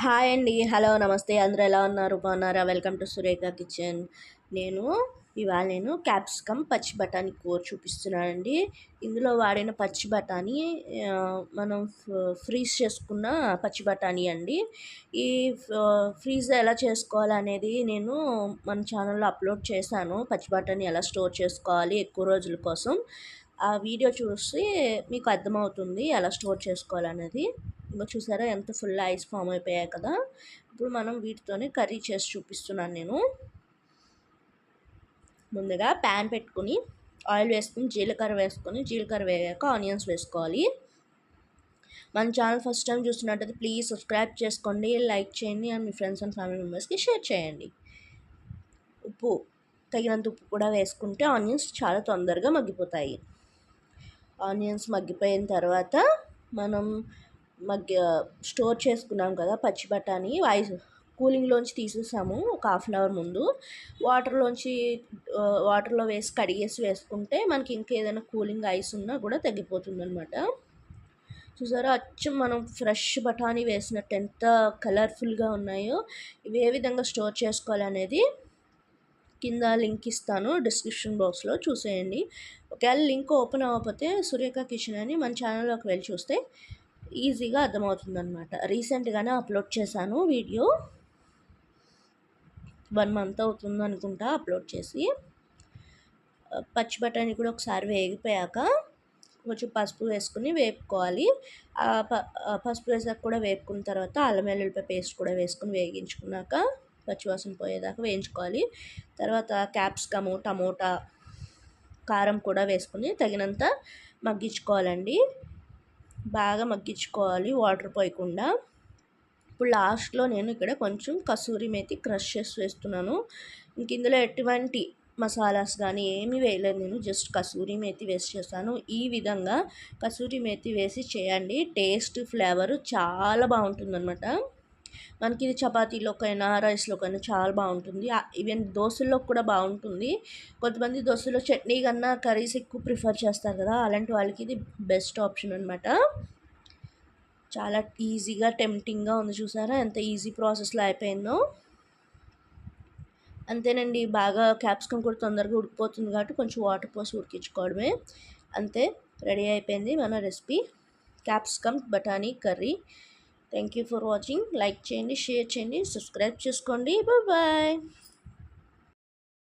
Hi అండి. Hello నమస్తే. అందరూ ఎలా ఉన్నారు? బాగున్నారా? Welcome to Surekha kitchen. నేను ఇవాళ నేను క్యాప్సికమ్ పచ్చి బఠానీ కూర చూపిస్తున్నానండి. ఇందులో వాడిన పచ్చి బఠానీ మనం ఫ్రీజ్ చేసుకున్న పచ్చి బఠానీ అండి. ఈ ఫ్రీజ్ ఎలా చేసుకోవాలనేది నేను మన ఛానల్లో అప్లోడ్ చేశాను. పచ్చి బఠానీ ఎలా స్టోర్ చేసుకోవాలి ఎక్కువ రోజుల కోసం. ఆ వీడియో చూసి మీకు అర్థమవుతుంది ఎలా స్టోర్ చేసుకోవాలనేది. చూసారా ఎంత ఫుల్ ఐస్ ఫామ్ అయిపోయాయి కదా. ఇప్పుడు మనం వీటితోనే కర్రీ చేసి చూపిస్తున్నాను నేను. ముందుగా ప్యాన్ పెట్టుకుని ఆయిల్ వేసుకుని జీలకర్ర వేసుకొని జీలకర్ర వేగాక ఆనియన్స్ వేసుకోవాలి. మన ఛానల్ ఫస్ట్ టైం చూస్తున్నట్టయితే ప్లీజ్ సబ్స్క్రైబ్ చేసుకోండి లైక్ చేయండి అండ్ మీ ఫ్రెండ్స్ అండ్ ఫ్యామిలీ మెంబర్స్కి షేర్ చేయండి. ఉప్పు తగినంత ఉప్పు కూడా వేసుకుంటే ఆనియన్స్ చాలా తొందరగా మగ్గిపోతాయి. ఆనియన్స్ మగ్గిపోయిన తర్వాత మనం మగ్గ స్టోర్ చేసుకున్నాం కదా పచ్చి బఠానీ ఐస్ కూలింగ్లోంచి తీసేసాము ఒక హాఫ్ అన్ అవర్ ముందు. వాటర్లోంచి వాటర్లో వేసి కడిగేసి వేసుకుంటే మనకి ఇంకేదైనా కూలింగ్ ఐస్ ఉన్నా కూడా తగ్గిపోతుంది అనమాట చూసారా? అచ్చం మనం ఫ్రెష్ బఠానీ వేసినట్టు ఎంత కలర్ఫుల్గా ఉన్నాయో ఇవి ఏ విధంగా స్టోర్ చేసుకోవాలనేది కింద లింక్ ఇస్తాను డిస్క్రిప్షన్ బాక్స్లో చూసేయండి. ఒకవేళ లింక్ ఓపెన్ అవ్వకపోతే సురేఖ కిచెన్ అని మన ఛానల్లోకి వెళ్ళి చూస్తే ఈజీగా అర్థమవుతుంది అనమాట రీసెంట్గానే అప్లోడ్ చేశాను వీడియో. వన్ మంత్ అవుతుంది అనుకుంటా అప్లోడ్ చేసి. పచ్చి బఠానీ కూడా ఒకసారి వేగిపోయాక కొంచెం పసుపు వేసుకుని వేపుకోవాలి. పసుపు వేసాక కూడా వేపుకున్న తర్వాత అల్లం వెల్లుల్లిపాయ పేస్ట్ కూడా వేసుకుని వేగించుకున్నాక పచ్చివాసన పోయేదాకా వేయించుకోవాలి. తర్వాత క్యాప్సికము టమోటా కారం కూడా వేసుకుని తగినంత మగ్గించుకోవాలండి. బాగా మగ్గించుకోవాలి వాటర్ పోయకుండా. ఇప్పుడు లాస్ట్లో నేను ఇక్కడ కొంచెం కసూరి మేతి క్రష్ చేసి వేస్తున్నాను. ఇంక ఇందులో ఎటువంటి మసాలాస్ కానీ ఏమీ వేయలేదు నేను జస్ట్ కసూరి మేతి వేసి చేస్తాను ఈ విధంగా కసూరి మేతి వేసి చేయండి. టేస్ట్ ఫ్లేవర్ చాలా బాగుంటుందన్నమాట. మనకి ఇది చపాతీలోకైనా రైస్లోకైనా చాలా బాగుంటుంది. ఈవెన్ దోశల్లో కూడా బాగుంటుంది. కొంతమంది దోశలో చట్నీ కన్నా కర్రీస్ ఎక్కువ ప్రిఫర్ చేస్తారు కదా అలాంటి వాళ్ళకి ఇది బెస్ట్ ఆప్షన్ అనమాట చాలా ఈజీగా టెంప్టింగ్గా ఉంది చూసారా ఎంత ఈజీ ప్రాసెస్లో అయిపోయిందో. అంతేనండి బాగా క్యాప్సికమ్ కూడా తొందరగా ఉడికిపోతుంది కాబట్టి కొంచెం వాటర్ పోసి ఉడికించుకోవడమే. అంతే రెడీ అయిపోయింది మన రెసిపీ. క్యాప్సికమ్ బఠానీ curry. Thank you for watching like చేయండి షేర్ చేయండి సబ్స్క్రైబ్ చేసుకోండి బాయ్